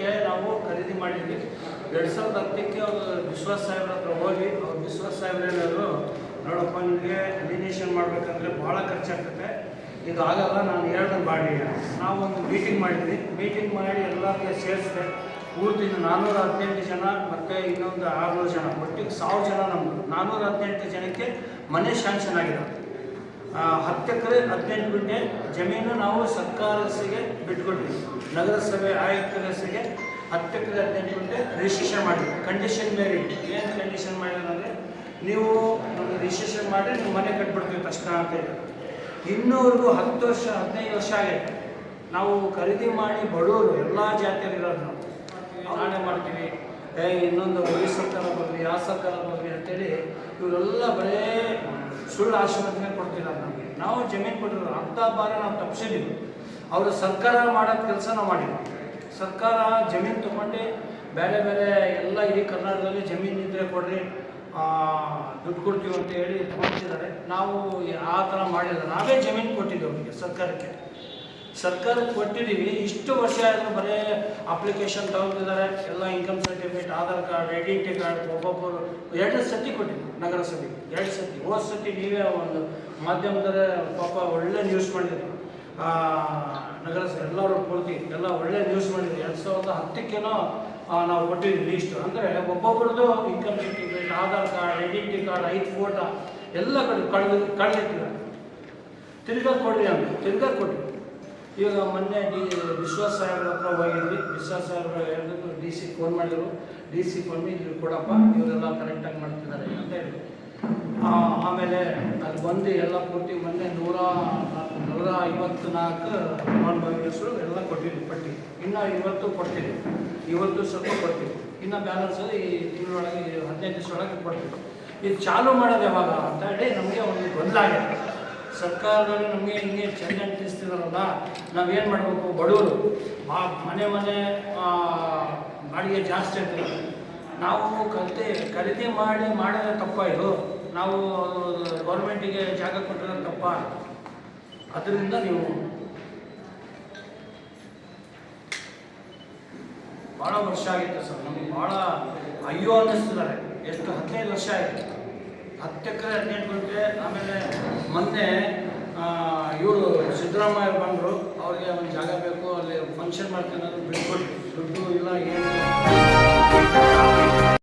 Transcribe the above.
ಟಿಕೆಟ್ಗೆ ನಾವು ಖರೀದಿ ಮಾಡಿದ್ವಿ. ಎರಡು ಸಾವಿರದ ಹತ್ತಕ್ಕೆ ಅವರು ವಿಶ್ವಾಸ ಸಾಹೇಬ್ರ ಹತ್ರ ಹೋಗಿ, ಅವ್ರು ವಿಶ್ವಾಸ್ ಸಾಹೇಬ್ರೇನಾದ್ರು ನೋಡಪ್ಪ ನಿಮಗೆ ರಿಜಿನೇಷನ್ ಮಾಡಬೇಕಂದ್ರೆ ಭಾಳ ಖರ್ಚಾಗ್ತದೆ ಇದು ಆಗಲ್ಲ, ನಾನು ಎರಡು ಮಾಡಿ. ನಾವು ಒಂದು ಮೀಟಿಂಗ್ ಮಾಡಿದ್ವಿ. ಮೀಟಿಂಗ್ ಮಾಡಿ ಎಲ್ಲರಿಗೆ ಸೇರಿಸಿದೆ. ಪೂರ್ತಿ ನಾನ್ನೂರ ಹದಿನೆಂಟು ಜನ, ಮತ್ತು ಇನ್ನೊಂದು ಆರುನೂರು ಜನ, ಒಟ್ಟಿಗೆ ಸಾವಿರ ಜನ ನಮ್ಮದು ನಾನ್ನೂರ ಹದಿನೆಂಟು ಜನಕ್ಕೆ ಮನೆ ಶಾಂಕ್ಷನ್ ಆಗಿದೆ. ಹತ್ತು ಎಕರೆ, ಹದಿನೆಂಟು ಗುಂಟೆ ಜಮೀನು ನಾವು ಸರ್ಕಾರಸಿಗೆ ಬಿಟ್ಕೊಟ್ವಿ ನಗರಸಭೆ ಆಯುಕ್ತರಸಿಗೆ ಹತ್ತಕ್ಕೆ ಹದಿನೆಂಟು ಗಂಟೆ ರಿಜಿಸ್ಟ್ರೇಷನ್ ಮಾಡಿದ್ವಿ ಕಂಡೀಷನ್ ಮೇಲೆ ಏನು ಕಂಡೀಷನ್ ಮಾಡಿದ್ರೆ ನೀವು ನಮಗೆ ರಿಜಿಸ್ಟ್ರೇಷನ್ ಮಾಡಿ ನೀವು ಮನೆ ಕಟ್ಬಿಡ್ತೀವಿ ತಕ್ಷಣ ಅಂತ ಹೇಳಿ ಇನ್ನೂವರೆಗೂ ಹತ್ತು ವರ್ಷ, ಹದಿನೈದು ವರ್ಷ ಆಗೈತೆ. ನಾವು ಖರೀದಿ ಮಾಡಿ ಬಡವರು, ಎಲ್ಲ ಜಾತಿಯಲ್ಲಿರೋದು ನಾವು. ನಾಳೆ ಮಾಡ್ತೀವಿ. ಏ, ಇನ್ನೊಂದು ಈ ಸರ್ಕಾರ ಬರಲಿ, ಆ ಸರ್ಕಾರ ಬರಲಿ ಅಂತೇಳಿ ಇವರೆಲ್ಲ ಬರೇ ಸುಳ್ಳು ಆಶೀರ್ವಾದನೆ ಕೊಡ್ತಿರೋದು ನಮಗೆ. ನಾವು ಜಮೀನು ಕೊಟ್ಟಿರೋ ಅಂಥ ಬಾರಿ ನಾವು ತಪ್ಪಿಸಿದ್ದೀವಿ ಅವರು ಸರ್ಕಾರ ಮಾಡೋದು ಕೆಲಸ ನಾವು ಮಾಡಿದ್ವಿ. ಸರ್ಕಾರ ಜಮೀನು ತೊಗೊಂಡು, ಬೇರೆ ಬೇರೆ ಎಲ್ಲ ಇಡೀ ಕರ್ನಾಟಕದಲ್ಲಿ ಜಮೀನು ಇದ್ದರೆ ಕೊಡ್ರಿ ದುಡ್ಡು ಕೊಡ್ತೀವಿ ಅಂತ ಹೇಳಿ ಕೊಡ್ತಿದ್ದಾರೆ ನಾವು ಆ ಥರ ಮಾಡಿಲ್ಲ. ನಾವೇ ಜಮೀನು ಕೊಟ್ಟಿದ್ದೀವಿ ಅವರಿಗೆ ಸರ್ಕಾರಕ್ಕೆ. ಸರ್ಕಾರಕ್ಕೆ ಕೊಟ್ಟಿದ್ದೀವಿ. ಇಷ್ಟು ವರ್ಷ ಆದರೂ ಬರೀ ಅಪ್ಲಿಕೇಶನ್ ತಗೊತಿದ್ದಾರೆ ಎಲ್ಲ income certificate Aadhaar card identity card ಒಬ್ಬೊಬ್ಬರು ಎರಡು ಸತಿ ಕೊಟ್ಟಿದ್ವಿ ನಗರಸಭೆಗೆ ಎರಡು ಸತಿ ಹೋದ ಸತಿ ನೀವೇ ಒಂದು ಮಾಧ್ಯಮದಲ್ಲೇ ಪಾಪ ಒಳ್ಳೆ ನ್ಯೂಸ್ ಮಾಡಿದ್ರು. ಆ, ನಗರ ಎಲ್ಲರೂ ಪೂರ್ತಿ ಎಲ್ಲ ಒಳ್ಳೆ ನ್ಯೂಸ್ ಮಾಡಿದ್ವಿ ಎರಡು ಸಾವಿರದ ಹತ್ತಕ್ಕೇನೋ ನಾವು ಕೊಟ್ಟಿದ್ವಿ ಲೀಸ್ಟ್ ಅಂದರೆ ಒಬ್ಬೊಬ್ರದ್ದು income certificate Aadhaar card identity card ಐದು ಫೋಟೋ ಎಲ್ಲ ಕಡೆ ಕಳೆದು ಕಳೆದಿಟ್ಟಿದ್ದಾರೆ ತಿರ್ಗಾ ಕೊಡ್ರಿ ಅಂತ ತಿರ್ಗಾ ಕೊಡ್ರಿ. ಈಗ ಮೊನ್ನೆ ಡಿ ವಿಶ್ವಾಸ ಸಾಹೇಬ್ರ ಹತ್ರ ಹೋಗಿದ್ವಿ. ವಿಶ್ವಾಸ ಸಾಹೇಬ್ರ ಹೇಳಿದ್ರು ಡಿ ಸಿ ಫೋನ್ ಮಾಡಿದ್ರು. ಡಿ ಸಿ ಫೋನ್ ಇಲ್ಲಿ ಕೊಡಪ್ಪ ಇವರೆಲ್ಲ ಕರೆಕ್ಟಾಗಿ ಮಾಡ್ತಿದ್ದಾರೆ ಅಂತ ಹೇಳಿ ಆಮೇಲೆ ಬಂದು ಎಲ್ಲ ಪೂರ್ತಿ ಮೊನ್ನೆ ನೂರ ನೂರ ಐವತ್ತು ನಾಲ್ಕು ಫಲಾನುಭವಿಗಳು ಎಲ್ಲ ಕೊಟ್ಟಿದ್ವಿ ಪಟ್ಟಿ. ಇನ್ನು ಇವತ್ತು ಕೊಡ್ತೀವಿ. ಇವತ್ತು ಸ್ವಲ್ಪ ಕೊಡ್ತೀವಿ. ಇನ್ನು ಬ್ಯಾಲೆನ್ಸ್ ಈ ತಿಂಗಳೊಳಗೆ ಹದಿನೈದು ದಿವಸದೊಳಗೆ ಕೊಡ್ತೀವಿ. ಇದು ಚಾಲೂ ಮಾಡೋದು ಯಾವಾಗ ಅಂತ ಹೇಳಿ ನಮಗೆ ಒಂದು ಗೊಂದಲಾಗಿದೆ. ಸರ್ಕಾರದಲ್ಲಿ ನಮಗೆ ಹಿಂಗೆ ಚೆಂದ ಅಂಟಿಸ್ತಿದಾರಲ್ಲ ನಾವೇನು ಮಾಡಬೇಕು? ಬಡವರು. ಮಾ ಮನೆ ಮನೆ ಆ, ಬಾಡಿಗೆ ಜಾಸ್ತಿ ಆಗ್ತದೆ. ನಾವು ಕಲಿತೆ ಖರೀದಿ ಮಾಡಿ ಮಾಡಿದ್ರೆ ತಪ್ಪ ಇದು. ನಾವು ಗೌರ್ಮೆಂಟಿಗೆ ಜಾಗ ಕೊಟ್ಟಿರೋದು ತಪ್ಪ ಅದರಿಂದ ನೀವು ಭಾಳ ವರ್ಷ ಆಗಿತ್ತು ಸರ್. ನಮಗೆ ಭಾಳ ಅಯ್ಯೋ ಅನ್ನಿಸ್ತಿದ್ದಾರೆ. ಎಷ್ಟು ಹದಿನೈದು ವರ್ಷ ಆಯಿತು. ಹತ್ತು ಎಕರೆ ಹದಿನೆಂಟು ಗಂಟೆ, ಆಮೇಲೆ ಮೊನ್ನೆ ಇವರು ಸಿದ್ದರಾಮಯ್ಯ ಬಂದರು. ಅವ್ರಿಗೆ ಒಂದು ಜಾಗ ಬೇಕು, ಅಲ್ಲಿ ಫಂಕ್ಷನ್ ಮಾಡ್ತೀನಿ ಬಿಟ್ಕೊಟ್ಟು ದುಡ್ಡು ಇಲ್ಲ, ಏನು